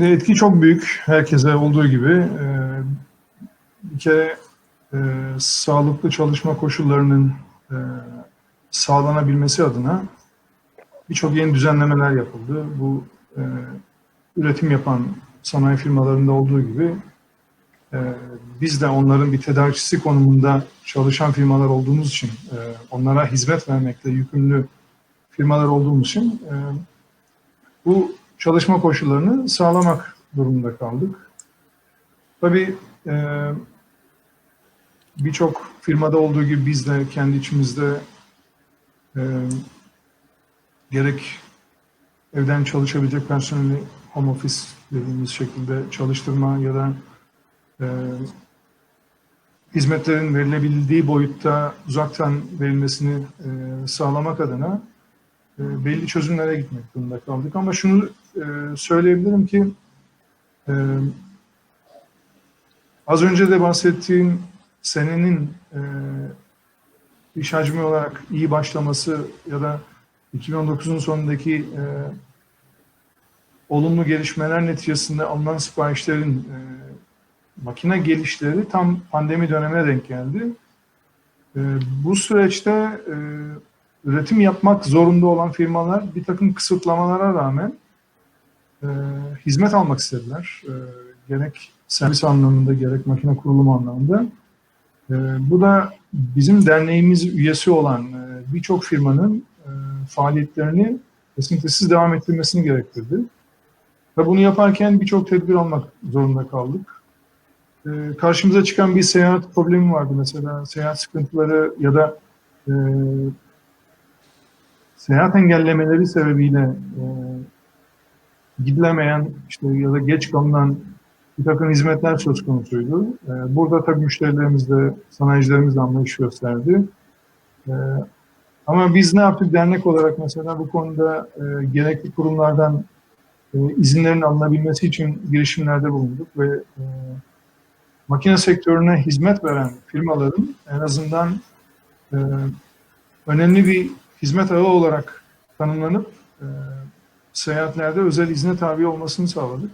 Etki çok büyük herkese olduğu gibi. Ee, Bir kere e, sağlıklı çalışma koşullarının e, sağlanabilmesi adına birçok yeni düzenlemeler yapıldı. Bu e, üretim yapan sanayi firmalarında olduğu gibi biz de onların bir tedarikçisi konumunda çalışan firmalar olduğumuz için, onlara hizmet vermekle yükümlü firmalar olduğumuz için bu çalışma koşullarını sağlamak durumunda kaldık. Tabii e, birçok firmada olduğu gibi biz de kendi içimizde e, gerek evden çalışabilecek personeli home office dediğimiz şekilde çalıştırma ya da e, hizmetlerin verilebildiği boyutta uzaktan verilmesini e, sağlamak adına belli çözümlere gitmek durumunda kaldık. Ama şunu e, söyleyebilirim ki e, az önce de bahsettiğim senenin e, iş hacmi olarak iyi başlaması ya da 2019'un sonundaki olumlu gelişmeler neticesinde alınan siparişlerin e, makine gelişleri tam pandemi dönemine denk geldi. Bu süreçte e, üretim yapmak zorunda olan firmalar bir takım kısıtlamalara rağmen e, hizmet almak istediler. E, gerek servis anlamında gerek makine kurulumu anlamında. E, bu da bizim derneğimiz üyesi olan e, birçok firmanın e, faaliyetlerini kesintisiz devam ettirmesini gerektirdi. Ve bunu yaparken birçok tedbir almak zorunda kaldık. E, karşımıza çıkan bir seyahat problemi vardı mesela. Seyahat sıkıntıları ya da e, seyahat engellemeleri sebebiyle e, gidilemeyen işte ya da geç kalınan bir takım hizmetler söz konusuydu. E, burada tabii müşterilerimiz de, sanayicilerimiz de anlayış gösterdi. E, ama biz ne yaptık dernek olarak mesela bu konuda e, gerekli kurumlardan e, izinlerin alınabilmesi için girişimlerde bulunduk ve e, makine sektörüne hizmet veren firmaların en azından e, önemli bir hizmet ağı olarak tanımlanıp e, seyahatlerde özel izne tabi olmasını sağladık.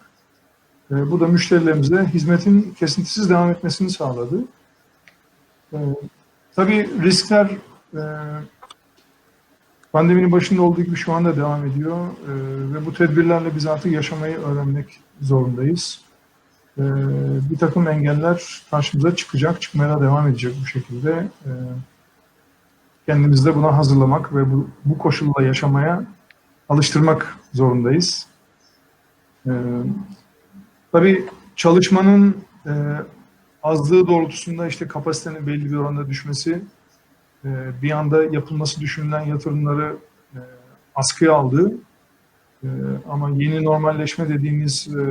E, bu da müşterilerimize hizmetin kesintisiz devam etmesini sağladı. E, tabii riskler e, pandeminin başında olduğu gibi şu anda devam ediyor e, ve bu tedbirlerle biz artık yaşamayı öğrenmek zorundayız. E, bir takım engeller karşımıza çıkacak, çıkmaya devam edecek bu şekilde. E, kendimizi de buna hazırlamak ve bu, bu koşulla yaşamaya alıştırmak zorundayız. Ee, tabii çalışmanın e, azlığı doğrultusunda işte kapasitenin belli bir oranda düşmesi, e, bir anda yapılması düşünülen yatırımları e, askıya aldı. E, ama yeni normalleşme dediğimiz e,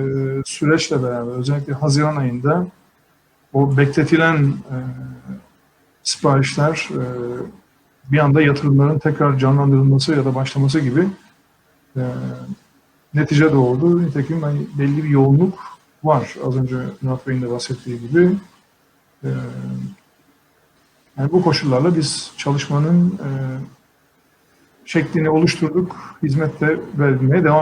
süreçle beraber özellikle Haziran ayında o bekletilen e, siparişler e, bir anda yatırımların tekrar canlandırılması ya da başlaması gibi e, netice doğurdu. Nitekim hani belli bir yoğunluk var. Az önce Murat Bey'in de bahsettiği gibi. E, yani bu koşullarla biz çalışmanın e, şeklini oluşturduk. Hizmette verilmeye devam